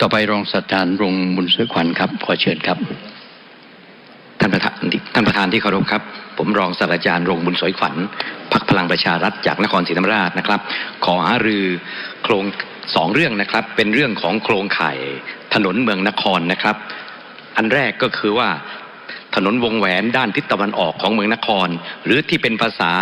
ต่อไปรองศาสตราจารย์รงบุญสวยขวัญครับ ขอเชิญครับ ท่านประธานท่านประธานที่เคารพครับ ผมรองศาสตราจารย์รงบุญสวยขวัญพักพลังประชารัฐจากนครศรีธรรมราชนะครับ ขอหารือโครงสองเรื่องนะครับ เป็นเรื่องของโครงข่ายถนนเมืองนครนะครับ อันแรกก็คือว่า ถนนวงแหวนด้านทิศตะวันออกของเมืองนคร หรือที่เป็นภาษา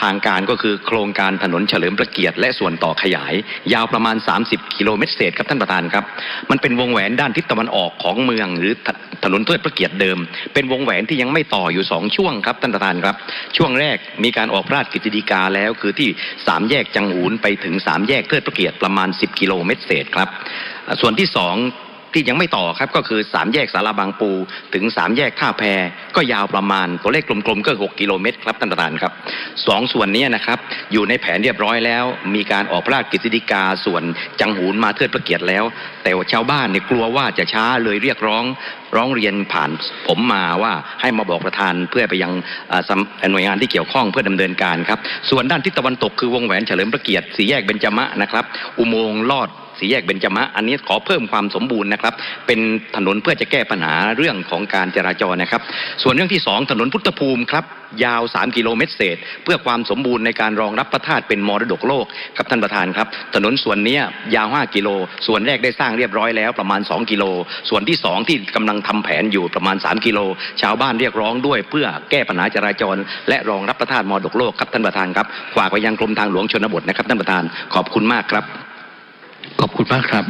ทางการก็คือโครงการถนนเฉลิมพระเกียรติและส่วนต่อขยาย ยาวประมาณ 30 กิโลเมตรเศษครับท่านประธานครับ มันเป็นวงแหวนด้านทิศตะวันออกของเมือง หรือถนนเทิดพระเกียรติเดิม เป็นวงแหวนที่ยังไม่ต่ออยู่สองช่วงครับท่านประธานครับ ช่วงแรกมีการออกพระราชกฤษฎีกาแล้ว คือที่สามแยกจังหูนไปถึงสามแยกเทิดพระเกียรติประมาณ 10 กิโลเมตรเศษครับส่วนที่สอง ที่ยังไม่ต่อครับก็คือสามแยกสาราบางปู ถึงสามแยกท่าแพก็ยาวประมาณตัวเลขกลมๆก็6กิโลเมตรครับท่านประธานครับสองส่วนนี้นะครับอยู่ในแผนเรียบร้อยแล้ว มีการออกพระราชกฤษฎีกาส่วนจังหูนมาเทิดพระเกียรติแล้ว แต่ว่าชาวบ้านเนี่ยกลัวว่าจะช้าเลยเรียกร้องร้องเรียนผ่านผมมาว่าให้มาบอกประธานเพื่อไปยังอ่าหน่วยงานที่เกี่ยวข้องเพื่อดำเนินการครับส่วนด้านทิศตะวันตกคือวงแหวนเฉลิมพระเกียรติสี่แยกเบญจมะนะครับอุโมงค์ลอด สี่แยกเบญจมะอันนี้ขอเพิ่มความสมบูรณ์นะครับ เป็นถนนเพื่อจะแก้ปัญหาเรื่องของการจราจรนะครับ ส่วนเรื่องที่สองถนนพุทธภูมิครับยาว 3 กิโลเมตรเศษ เพื่อความสมบูรณ์ในการรองรับพระธาตุเป็นมรดกโลกครับท่านประธานครับ ถนนส่วนนี้ยาว 5 กิโล ส่วนแรกได้สร้างเรียบร้อยแล้วประมาณ 2 กิโล ส่วนที่ 2 ที่กำลังทำแผนอยู่ประมาณ 3 กิโล ชาวบ้านเรียกร้องด้วยเพื่อแก้ปัญหาจราจร และรองรับพระธาตุมรดกโลกครับท่านประธานครับฝากไปยังกรมทางหลวงชนบทนะครับท่านประธานขอบคุณมากครับ คุณมากครับ